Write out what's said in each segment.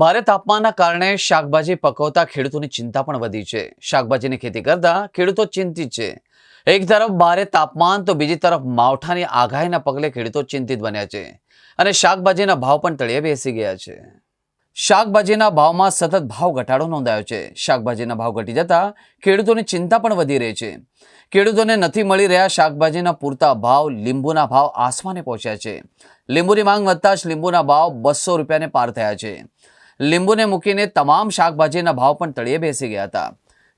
ભારે તાપમાનના કારણે શાકભાજી પકવતા ખેડૂતોની ચિંતા પણ વધી છે. શાકભાજીની ખેતી કરતા ખેડૂતો ચિંતિત છે. એક તરફ ભારે તાપમાન તો બીજી તરફ માવઠાની આગાહીના પગલે ખેડૂતો ચિંતિત બન્યા છે અને શાકભાજીના ભાવ પણ તળિયે બેસી ગયા છે. શાકભાજીના ભાવમાં સતત ભાવ ઘટાડો નોંધાયો છે. શાકભાજીના ભાવ ઘટી જતા ખેડૂતોની ચિંતા પણ વધી રહી છે. ખેડૂતોને નથી મળી રહ્યા શાકભાજીના પૂરતા ભાવ, લીંબુના ભાવ આસમાને પહોંચ્યા છે. લીંબુની માંગ વધતા જ લીંબુના ભાવ બસો રૂપિયાને પાર થયા છે. લીંબુને મૂકીને તમામ શાકભાજીના ભાવ પણ તળિયે બેસી ગયા હતા.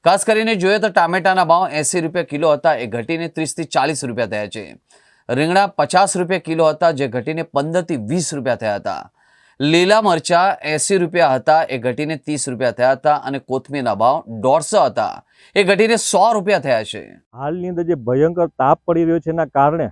ખાસ કરીને જોઈએ તો ટામેટાના ભાવ એંસી રૂપિયા કિલો હતા, એ ઘટીને ત્રીસથી ચાલીસ રૂપિયા થયા છે. રીંગણા પચાસ રૂપિયા કિલો હતા, જે ઘટીને પંદરથી વીસ રૂપિયા થયા હતા. લીલા મરચા એંસી રૂપિયા હતા, એ ઘટીને ત્રીસ રૂપિયા થયા હતા અને કોથમીરના ભાવ દોઢસો હતા, એ ઘટીને સો રૂપિયા થયા છે. હાલની અંદર જે ભયંકર તાપ પડી રહ્યો છે, એના કારણે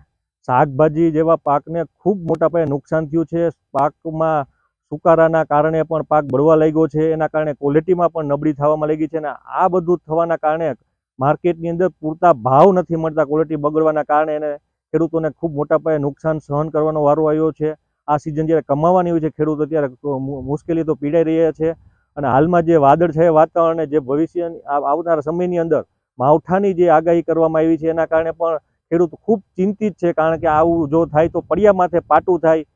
શાકભાજી જેવા પાકને ખૂબ મોટા પાયે નુકસાન થયું છે. પાકમાં સુકારાના કારણે પણ પાક બળવા લાગ્યો છે. એના કારણે ક્વોલિટીમાં પણ નબળી થવામાં લાગી છે અને આ બધું થવાના કારણે માર્કેટની અંદર પૂરતા ભાવ નથી મળતા ક્વોલિટી બગડવાના કારણે એને ખેડૂતોને ખૂબ મોટા પાયે નુકસાન સહન કરવાનો વારો આવ્યો છે. આ સિઝન જ્યારે કમાવાની હોય છે ખેડૂતો ત્યારે મુશ્કેલી તો પીડાઈ રહ્યા છે. અને હાલમાં જે વાદળ છે, વાતાવરણને જે ભવિષ્યની આવનારા સમયની અંદર માવઠાની જે આગાહી કરવામાં આવી છે, એના કારણે પણ ખેડૂત ખૂબ ચિંતિત છે. કારણ કે આવું જો થાય તો પડ્યા માથે પાટું થાય.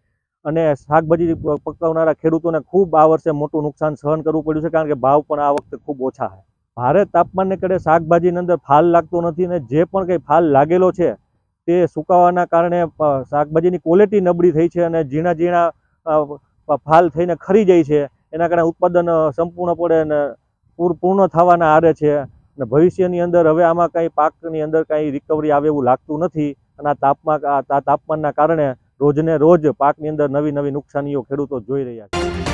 અને શાકભાજી પકવનારા ખેડૂતોને ખૂબ આ વર્ષે મોટું નુકસાન સહન કરવું પડ્યું છે, કારણ કે ભાવ પણ આ વખતે ખૂબ ઓછા છે. ભારે તાપમાનને કારણે શાકભાજીની અંદર ફાલ લાગતો નથી ને જે પણ કંઈ ફાલ લાગેલો છે, તે સુકાવાના કારણે શાકભાજીની ક્વોલિટી નબળી થઈ છે અને ઝીણા ઝીણા ફાલ થઈને ખરી જાય છે. એના કારણે ઉત્પાદન સંપૂર્ણપણે ને પૂર- પૂર્ણ થવાના આરે છે. અને ભવિષ્યની અંદર હવે આમાં કંઈ પાકની અંદર કંઈ રિકવરી આવે એવું લાગતું નથી અને આ તાપમાન આ તાપમાનના કારણે રોજને રોજ પાકની અંદર નવી નવી નુકસાનીઓ ખેડૂતો જોઈ રહ્યા છે.